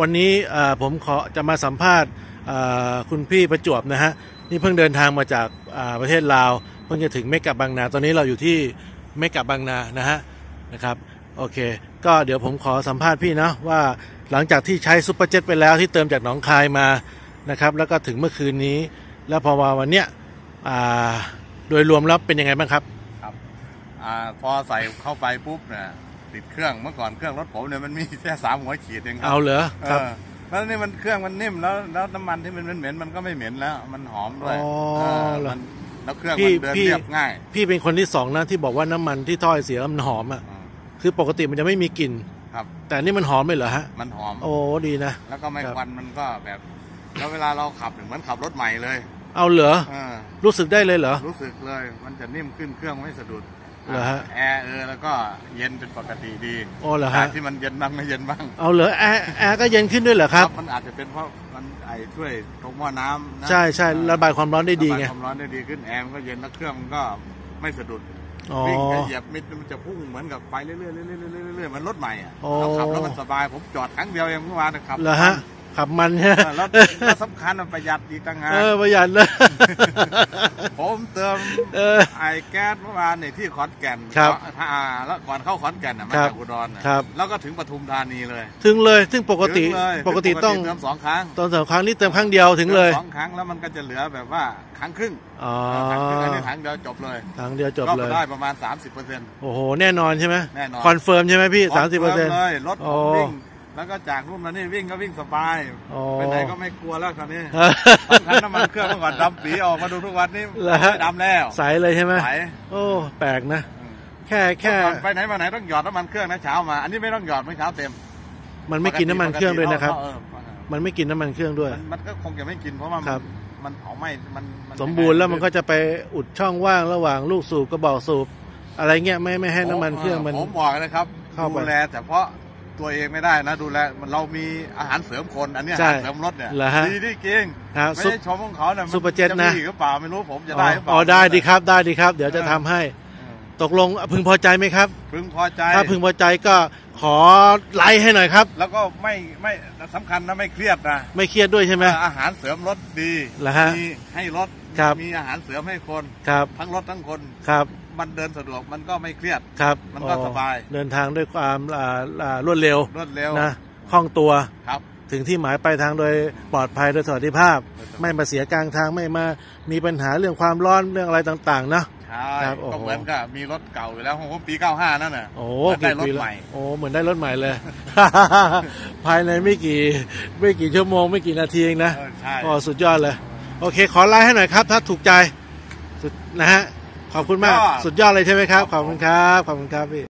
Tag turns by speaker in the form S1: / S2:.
S1: วันนี้ผมขอจะมาสัมภาษณ์คุณพี่ประจวบนะฮะนี่เพิ่งเดินทางมาจากประเทศลาว เพิ่งจะถึงเมกะบางนา ตอนนี้เราอยู่ที่เมกะบางนานะฮะนะครับโอเค ก็เดี๋ยวผมขอสัมภาษณ์พี่นะว่าหลังจากที่ใช้ซุปเปอร์เจ็ตไปแล้วที่เติมจากหนองคายมานะครับ แล้วก็ถึงเมื่อคืนนี้ แล้วพอมาวันเนี้ยโดยรวมแล้วเป็นยังไงบ้างครับ
S2: ครับอพอใส่เข้าไปปุ๊บเนี่ย ติดเครื่องเมื่อก่อนเครื่องรถผมเนี่ยมันมีแค่สามหัวขีดเองครั
S1: เอาเหรอ
S2: เอ
S1: ครับ
S2: อแล้วนี่มันเครื่องมันนิ่มแล้วแล้วน้ำมันที่มันเหม็นๆมันก็ไม่เหม็นแล้ว มันหอมด้วย
S1: อ๋อ
S2: เออ
S1: เหรอ
S2: มันแล้วเครื่อง
S1: พี่
S2: มันเดิน
S1: พี่
S2: เรียบง่าย
S1: พี่เป็นคนที่สองนะที่บอกว่าน้ำมันที่ถ้อยเสียแล้วมันหอมอะ
S2: อืม
S1: คือปกติมันจะไม่มีกลิ่น
S2: ครับ
S1: แต่อันนี่มันหอมเลยเหรอฮะ
S2: มันหอม
S1: โอ้ดีนะ
S2: แล้วก็ไม่
S1: ครับ
S2: ควันมันก็แบบ แล้วเวลาเราขับเหมือนขับรถใหม่เลย
S1: เอาเหรอ
S2: เออ
S1: รู้สึกได้เลยเหรอ
S2: รู้สึกเลย มันจะนิ่มขึ้นเครื่องไม่สะดุด
S1: เหรอฮะ
S2: แอร์เออแล้วก็เย็นเป็นปกติดี
S1: โอ้เหรอฮะ
S2: จากที่มันเย็นบ้างไม่เย็นบ้าง
S1: เอาเหรอแอร์แอร์ก็เย็นขึ้นด้วยเหรอครับ
S2: มันอาจจะเป็นเพราะมันไอช่วยตรงหม้อน้ำนะ
S1: ใช่ใช่ระบายความร้อนได้ดีไง
S2: ระบายความร้อนได้ดีขึ้นแอร์มันก็เย็นแล้วเครื่องมันก็ไม่สะดุด
S1: อ๋อ
S2: วิ่งแค่เหยียบมิดมันจะพุ่งเหมือนกับไปเรื่อยๆเรื่อยๆเรื่อยๆเหมันรถใหม่อะ
S1: โอ้
S2: เราขับแล้วมันสบายผมจอดครั้งเดียวเองเมื่อวานนะครับ
S1: เหรอฮะ ขับมันใช่ไหม
S2: เออแล้วแล้วสำคัญมันประหยัดอีกต่างหาก
S1: เออประหยัดเลย
S2: ผมเติม
S1: เออ
S2: ไอแก๊สเมื่อวานเนี่ยที่ขอนแก่น
S1: ครับ
S2: ถ้าแล้วก่อนเข้าขอนแก่นน่ะมา
S1: ครับ
S2: จากอุดรน่ะ
S1: ครับ
S2: แล้วก็ถึงปทุมธานีเลย
S1: ถึงเลยซึ่งปกติ
S2: ถึงเลย
S1: ปกติต้อง
S2: เติมสองครั้ง
S1: ตอนสองครั้งนี่เติมครั้งเดียวถึงเลย
S2: สองครั้งแล้วมันก็จะเหลือแบบว่าครั้งครึ่ง
S1: อ๋อ
S2: ครั้งครึ่งอันนี้ถังเดียวจบเลย
S1: ครั้งเดียวจบ
S2: ก็
S1: เลย
S2: ได้ประมาณ 30เปอร์เซ็นต์
S1: โอ้โหแน่นอนใช่ไหม
S2: แน่นอน
S1: คอนเฟิร์มใช่ไหมพี่สามสิบเปอร์เซ็นต์
S2: เลยรถผ
S1: โอ้
S2: มวิ่ง แล้วก็จากรุ่นมานี่วิ่งก็วิ่งสบาย
S1: โอ้
S2: ไปไหนก็ไม่กลัวแล้วคราวนี้สำคัญน้ำมันเครื่องเมื่อก่อนดำปีออกมาดูทุกวันนี้
S1: เหรอฮะ
S2: ไม่ดำแล้ว
S1: ใสเลยใช่ไหม
S2: ใส
S1: โอ้แปลกนะ
S2: อืม
S1: แค่แค่
S2: เมื่อก่อนไปไหนมาไหนต้องหยอดน้ำมันเครื่องนะเช้ามา อันนี้ไม่ต้องหยอดเมื่อเช้าเต็ม
S1: มันไม่กินน้ำมันเครื่องด้วยนะครับ
S2: เออ
S1: มันไม่กินน้ำมันเครื่องด้วย
S2: มันมันก็คงจะไม่กินเพราะว่า
S1: ครั
S2: มัน
S1: บ
S2: มันเผาไหม้มันน
S1: สมบูรณ์แล้วมันก็จะไปอุดช่องว่างระหว่างลูกสูบกระบอกสูบอะไรเงี้ยไม่ไม่ให้น้ำมันเครื่องมัน
S2: ผมบอกนะครับ
S1: เข้าไป
S2: ดูแลเฉพาะ ตัวเองไม่ได้นะดูแลมันเรามีอาหารเสริมคนอันนี้อา
S1: ใช่
S2: หารเสริมรถเนี่ย
S1: เหรอฮะ
S2: ดีที่จริง
S1: ครับ
S2: ไม่
S1: ซุป
S2: ใช่ชมของเขาเนี่ยมัน
S1: ซุปเปอร์เจ็ตนะ
S2: มีหรือเปล่าไม่รู้ผมจะ
S1: อ๋อ
S2: ได้หรือเปล่า
S1: อ๋อได้ดีครับได้ดีครับ เดี๋ยวจะทำให้
S2: เออ
S1: ตกลงพึงพอใจไหมครับ
S2: พึงพอใจ
S1: ถ้าพึงพอใจก็ขอไลค์ให้หน่อยครับ
S2: แล้วก็ไม่ไม่สำคัญนะไม่เครียดนะ
S1: ไม่เครียดด้วยใช่ไหม
S2: อาหารเสริมรถดี
S1: เหรอฮะ
S2: มีให้รถ
S1: ครับ
S2: มีอาหารเสริมให้คน
S1: ครับ
S2: ทั้งรถทั้งคน
S1: ครับ
S2: มันเดินสะดวกมันก็ไม่เครียด
S1: ครับ
S2: มันก็
S1: อ๋อ
S2: สบาย
S1: เดินทางด้วยความอ่าอ่ารวดเร็ว
S2: รวดเร็ว
S1: นะคล่องตัว
S2: ครับ
S1: ถึงที่หมายปลายทางโดยปลอดภัยโดยสวัสดิภาพ ไม่มาเสียกลางทางไม่มามีปัญหาเรื่องความร้อนเรื่องอะไรต่างๆนะ
S2: ใช่
S1: ครับโอ้โห
S2: ก็เหมือนกับมีรถเก่าอยู่แล้วของผมปี 95 นั่นน่ะ
S1: โอ้
S2: แล้วได้รถ
S1: กี่ปีแล้ว
S2: ใหม่
S1: โอ้เหมือนได้รถใหม่เลย ภายในไม่กี่ไม่กี่ชั่วโมงไม่กี่นาทีเองนะ
S2: เออใช่
S1: โอ้สุดยอดเลย โอเคขอไลค์ให้หน่อยครับ ถ้าถูกใจสุดนะฮะ ขอบคุณมาก สุดยอดเลยใช่ไหมครับ ขอบคุณครับ ขอบคุณครับพี่